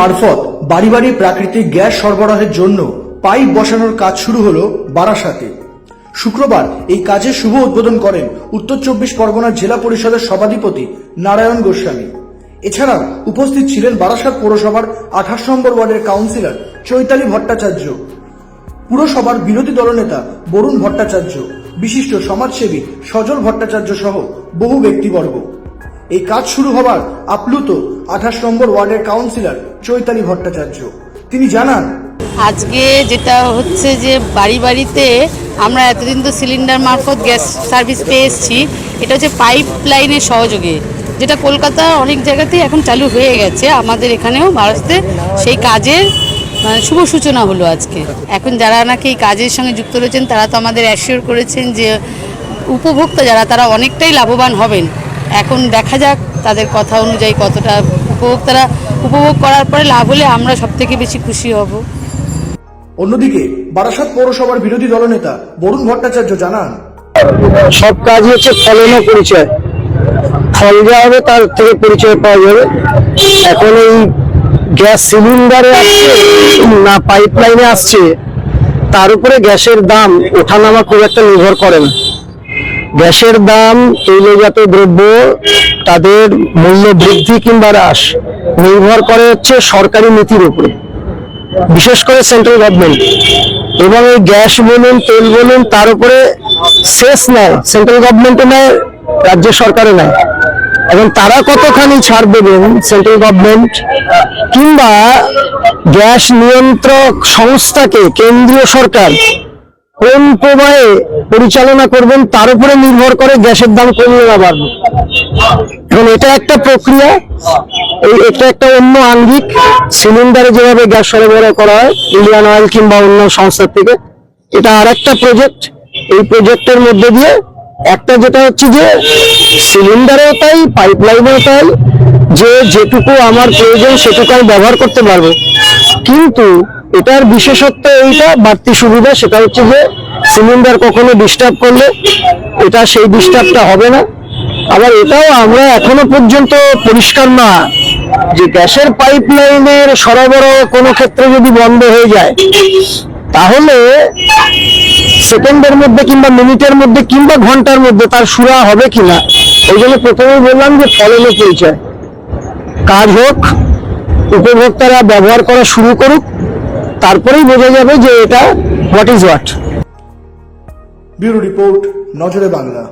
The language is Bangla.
মারফত বাড়ি বাড়ি প্রাকৃতিক গ্যাস সরবরাহের জন্য পাইপ বসানোর কাজ শুরু হলো বারাসাতে। শুক্রবার এই কাজের শুভ উদ্বোধন করেন উত্তর চব্বিশ পরগনা জেলা পরিষদের সভাধিপতি নারায়ণ গোস্বামী। এছাড়া উপস্থিত ছিলেন বারাসাত পৌরসভার আঠাশ নম্বর ওয়ার্ডের কাউন্সিলর চৈতালি ভট্টাচার্য। পুরসভার বিরোধী দলনেতা বরুণ ভট্টাচার্য, বিশিষ্ট সমাজসেবী সজল ভট্টাচার্য সহ বহু ব্যক্তিবর্গ। এই কাজ শুরু হবার আপ্লুত আঠাশ নম্বর ওয়ার্ডের কাউন্সিলর চৈতালি ভট্টাচার্য। তিনি জানান, আজকে যেটা হচ্ছে যে বাড়ি বাড়িতে আমরা এতদিন তো সিলিন্ডার মারফত গ্যাস সার্ভিস পেয়ে এসেছি, এটা হচ্ছে পাইপ লাইনের সহযোগে, যেটা কলকাতা অনেক জায়গাতেই এখন চালু হয়ে গেছে, আমাদের এখানেও ভারতে সেই কাজের মানে শুভ সূচনা হলো আজকে। এখন যারা নাকি এই কাজের সঙ্গে যুক্ত রয়েছেন, তারা তো আমাদের অ্যাসিওর করেছেন যে উপভোক্তা যারা, তারা অনেকটাই লাভবান হবেন। এখন দেখা যাক তাদের কথা অনুযায়ী কতটা উপভোক্তারা উপভোগ করার পরে লাভ হলে আমরা সব থেকে বেশি খুশি হব। অন্যদিকে বারাসাত পৌরসভার বিরোধী দলনেতা বরুণ ভট্টাচার্য জানান সব কাজ হচ্ছে ফলন পরিচয়। ফল যা হবে তার থেকে পরিচয় পাওয়া যাবে। এখন এই গ্যাস সিলিন্ডারে আসছে না পাইপ লাইনে আসছে তার উপরে গ্যাসের দাম ওঠানামা খুব একটা নির্ভর করে না। গ্যাসের দাম তৈলজাত দ্রব্য তাদের মূল্য বৃদ্ধি কিংবা হ্রাস নির্ভর করে হচ্ছে সরকারি নীতির উপরে। বিশেষ করে সেন্ট্রাল গভর্নমেন্ট এবং এই গ্যাস বলুন তেল বলুন তার উপরে শেষ নেয় সেন্ট্রাল গভর্নমেন্টে নেয় রাজ্য সরকারে নেয় এবং তারা কতখানি ছাড় দেবেন সেন্ট্রাল গভর্নমেন্ট কিংবা গ্যাস নিয়ন্ত্রক সংস্থাকে, কেন্দ্রীয় সরকার কোন প্রবাহে পরিচালনা করবেন, তার উপরে নির্ভর করে গ্যাসের দাম কমিয়ে না বাড়বে। এখন এটা একটা প্রক্রিয়া, এই এটা একটা অন্য আঙ্গিক। সিলিন্ডারে যেভাবে গ্যাস সরবরাহ করা হয়, ইন্ডিয়ান অয়েল কিংবা অন্য সংস্থার থেকে, এটা আর একটা প্রজেক্ট। এই প্রজেক্টের মধ্যে দিয়ে একটা যেটা হচ্ছে যে, সিলিন্ডারেও তাই, পাইপলাইনেও তাই, যে যেটুকু আমার প্রয়োজন সেটুকু আমি ব্যবহার করতে পারব। কিন্তু এটার বিশেষত্ব এইটা, বাড়তি সুবিধা সেটা হচ্ছে যে সিলিন্ডার কখনো ডিস্টার্ব করলে এটা সেই ডিস্টার্বটা হবে না। আবার এটাও আমরা এখনও পর্যন্ত পরিষ্কার না যে গ্যাসের পাইপ লাইনের সরবরাহ কোনো ক্ষেত্রে যদি বন্ধ হয়ে যায়, তাহলে সেকেন্ডের মধ্যে কিংবা মিনিটের মধ্যে কিংবা ঘণ্টার মধ্যে তার সুরা হবে কিনা? ওই জন্য প্রথমেই বললাম যে ফলনের পরিচয়। কাজ হোক, উপভোক্তারা ব্যবহার করা শুরু করুক তারপরেই বোঝা যাবে যে এটা what is what bureau report নজরে বাংলা।